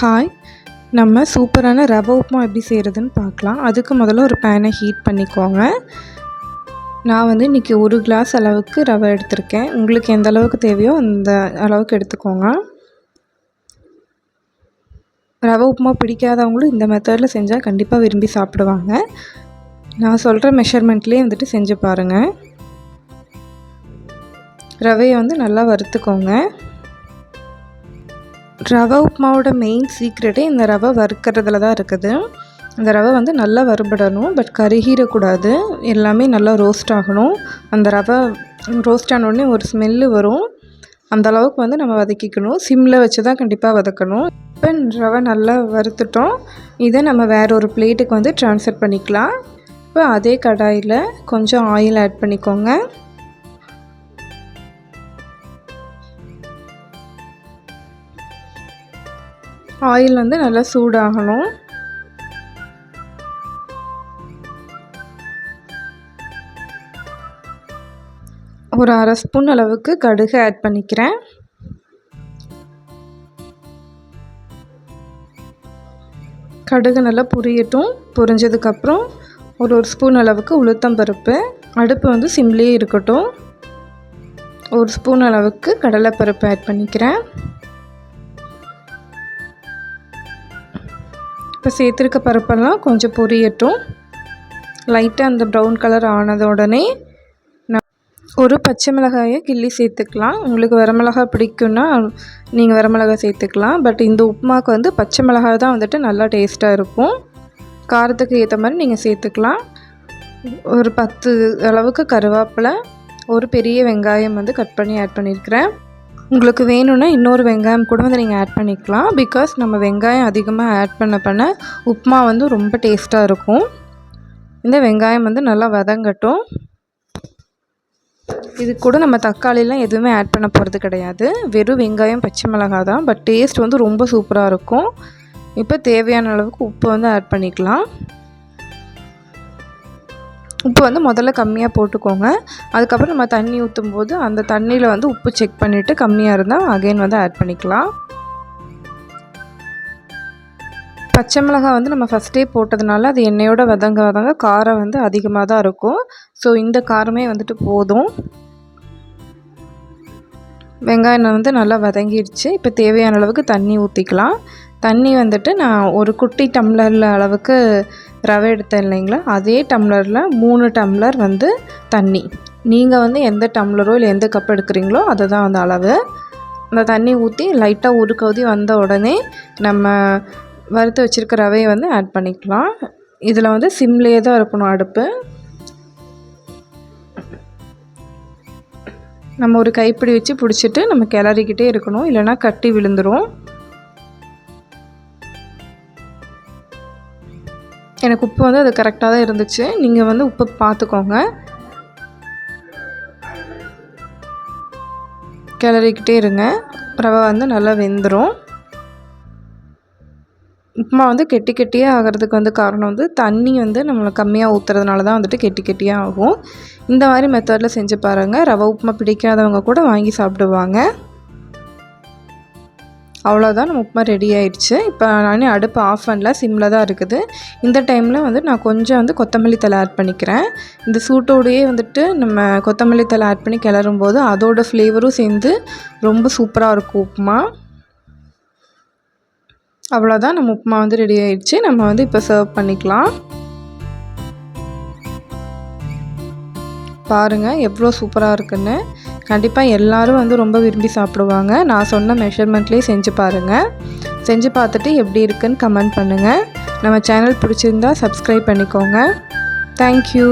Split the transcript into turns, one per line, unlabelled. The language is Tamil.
ஹாய் நம்ம சூப்பரான ரவை உப்புமா எப்படி செய்கிறதுன்னு பார்க்கலாம். அதுக்கு முதல்ல ஒரு பேனை ஹீட் பண்ணிக்கோங்க. நான் வந்து இன்றைக்கி ஒரு கிளாஸ் அளவுக்கு ரவை எடுத்திருக்கேன். உங்களுக்கு எந்த அளவுக்கு தேவையோ அந்த அளவுக்கு எடுத்துக்கோங்க. ரவை உப்புமா பிடிக்காதவங்களும் இந்த மெத்தடில் செஞ்சால் கண்டிப்பாக விரும்பி சாப்பிடுவாங்க. நான் சொல்கிற மெஷர்மெண்ட்லேயே வந்துட்டு செஞ்சு பாருங்கள் ரவையை வந்து நல்லா வறுத்துக்கோங்க. ரவை உப்புமாவோட மெயின் சீக்ரெட்டே இந்த ரவை வறுக்கிறதுல தான் இருக்குது. இந்த ரவை வந்து நல்லா வறுபடணும் பட் கருகிடக்கூடாது எல்லாமே நல்லா ரோஸ்ட் ஆகணும். அந்த ரவை ரோஸ்ட் ஆனோடனே ஒரு ஸ்மெல்லு வரும். அந்த அளவுக்கு வந்து நம்ம வதக்கிக்கணும். சிம்மில் வச்சு தான் கண்டிப்பாக வதக்கணும். இப்போ ரவை நல்லா வறுத்துட்டோம். இதை நம்ம வேறு ஒரு பிளேட்டுக்கு வந்து ட்ரான்ஸ்ஃபர் பண்ணிக்கலாம். இப்போ அதே கடாயில் கொஞ்சம் ஆயில் ஆட் பண்ணிக்கோங்க. ஆயில் வந்து நல்லா சூடாகணும். ஒரு அரை ஸ்பூன் அளவுக்கு கடுகு ஆட் பண்ணிக்கிறேன். கடுகு நல்லா புரியட்டும். புரிஞ்சதுக்கப்புறம் ஒரு ஒரு ஸ்பூன் அளவுக்கு உளுத்தம்பருப்பு அடுப்பு வந்து சிம்லேயே இருக்கட்டும். ஒரு ஸ்பூன் அளவுக்கு கடலைப்பருப்பு ஆட் பண்ணிக்கிறேன். இப்போ சேர்த்துருக்க பருப்பெல்லாம் கொஞ்சம் பொரியட்டும். லைட்டாக அந்த ப்ரௌன் கலர் ஆனது உடனே நான் ஒரு பச்சை மிளகாயை கிள்ளி சேர்த்துக்கலாம். உங்களுக்கு வரமிளகாய் பிடிக்குன்னா நீங்கள் வரமிளகாய் சேர்த்துக்கலாம். பட் இந்த உப்புமாவுக்கு வந்து பச்சை மிளகாய் தான் வந்துட்டு நல்லா டேஸ்ட்டாக இருக்கும். காரத்துக்கு ஏற்ற மாதிரி நீங்கள் சேர்த்துக்கலாம். ஒரு பத்து அளவுக்கு கருவேப்பிலை ஒரு பெரிய வெங்காயம் வந்து கட் பண்ணி ஆட் பண்ணியிருக்கிறேன் உங்களுக்கு வேணும்னா இன்னொரு வெங்காயம் கூட வந்து நீங்கள் ஆட் பண்ணிக்கலாம். பிகாஸ் நம்ம வெங்காயம் அதிகமாக ஆட் பண்ண பண்ண உப்புமா வந்து ரொம்ப டேஸ்ட்டாக இருக்கும். இந்த வெங்காயம் வந்து நல்லா வதங்கட்டும். இது கூட நம்ம தக்காளிலாம் எதுவுமே ஆட் பண்ண போகிறது கிடையாது. வெறும் வெங்காயம் பச்சை மிளகாய் தான். பட் டேஸ்ட் வந்து ரொம்ப சூப்பராக இருக்கும். இப்போ தேவையான அளவுக்கு உப்பு வந்து ஆட் பண்ணிக்கலாம். உப்பு வந்து முதல்ல கம்மியாக போட்டுக்கோங்க. அதுக்கப்புறம் நம்ம தண்ணி ஊற்றும் போது அந்த தண்ணியில் வந்து உப்பு செக் பண்ணிவிட்டு கம்மியாக இருந்தால் அகைன் வந்து ஆட் பண்ணிக்கலாம். பச்சை மிளகாய் வந்து நம்ம ஃபஸ்ட்டே போட்டதுனால அது எண்ணெயோட வதங்க வதங்க காரம் வந்து அதிகமாக தான் இருக்கும். ஸோ இந்த காரமே வந்துட்டு போதும். வெங்காயம் வந்து நல்லா வதங்கிடுச்சு. இப்போ தேவையான அளவுக்கு தண்ணி ஊற்றிக்கலாம் தண்ணி வந்துட்டு நான் ஒரு குட்டி டம்ளரில் அளவுக்கு ரவை எடுத்தேன் இல்லைங்களா? அதே டம்ளரில் மூணு டம்ளர் வந்து தண்ணி. நீங்கள் வந்து எந்த டம்ளரோ இல்லை எந்த கப் எடுக்கிறீங்களோ அதை தான் வந்து அளவு. அந்த தண்ணி ஊற்றி லைட்டாக ஒரு வந்த உடனே நம்ம வறுத்து வச்சுருக்க ரவையை வந்து ஆட் பண்ணிக்கலாம். இதில் வந்து சிம்லேயே தான் இருக்கணும் அடுப்பு. நம்ம ஒரு கைப்பிடி வச்சு பிடிச்சிட்டு நம்ம கிளறிக்கிட்டே இருக்கணும். இல்லைனா கட்டி விழுந்துடும் எனக்கு உப்பு வந்து அது கரெக்டாக தான் இருந்துச்சு. நீங்கள் வந்து உப்பு பார்த்துக்கோங்க கிளறிக்கிட்டே இருங்க. ரவை வந்து நல்லா வெந்துடும் உப்புமா வந்து கெட்டி கெட்டியே ஆகிறதுக்கு வந்து காரணம் வந்து தண்ணி வந்து நம்மளை கம்மியாக ஊற்றுறதுனால தான் வந்துட்டு கெட்டி கெட்டியே ஆகும். இந்த மாதிரி மெத்தடில் செஞ்சு பாருங்கள் ரவை உப்புமா பிடிக்காதவங்க கூட வாங்கி சாப்பிடுவாங்க. அவ்வளோதான் நம்ம உப்புமா ரெடி ஆயிடுச்சு. இப்போ நான் அடுப்பு ஆஃப் பண்ணல சிம்மில் தான் இருக்குது. இந்த டைமில் வந்து நான் கொஞ்சம் வந்து கொத்தமல்லி தலை ஆட் பண்ணிக்கிறேன். இந்த சூட்டோடையே வந்துட்டு நம்ம கொத்தமல்லி தலை ஆட் பண்ணி கிளறும் போது அதோடய ஃப்ளேவரும் சேர்ந்து ரொம்ப சூப்பராக இருக்கும் உப்புமா. அவ்வளோதான் நம்ம உப்புமா வந்து ரெடி ஆயிடுச்சு. நம்ம வந்து இப்போ சர்வ் பண்ணிக்கலாம். பாருங்கள் எவ்வளோ சூப்பராக இருக்குன்னு. கண்டிப்பாக எல்லோரும் வந்து ரொம்ப விரும்பி சாப்பிடுவாங்க. நான் சொன்ன மெஷர்மெண்ட்லேயே செஞ்சு பாருங்கள் செஞ்சு பார்த்துட்டு எப்படி இருக்குன்னு கமெண்ட் பண்ணுங்கள் நம்ம சேனல் பிடிச்சிருந்தா சப்ஸ்கிரைப் பண்ணிக்கோங்க. தேங்க்யூ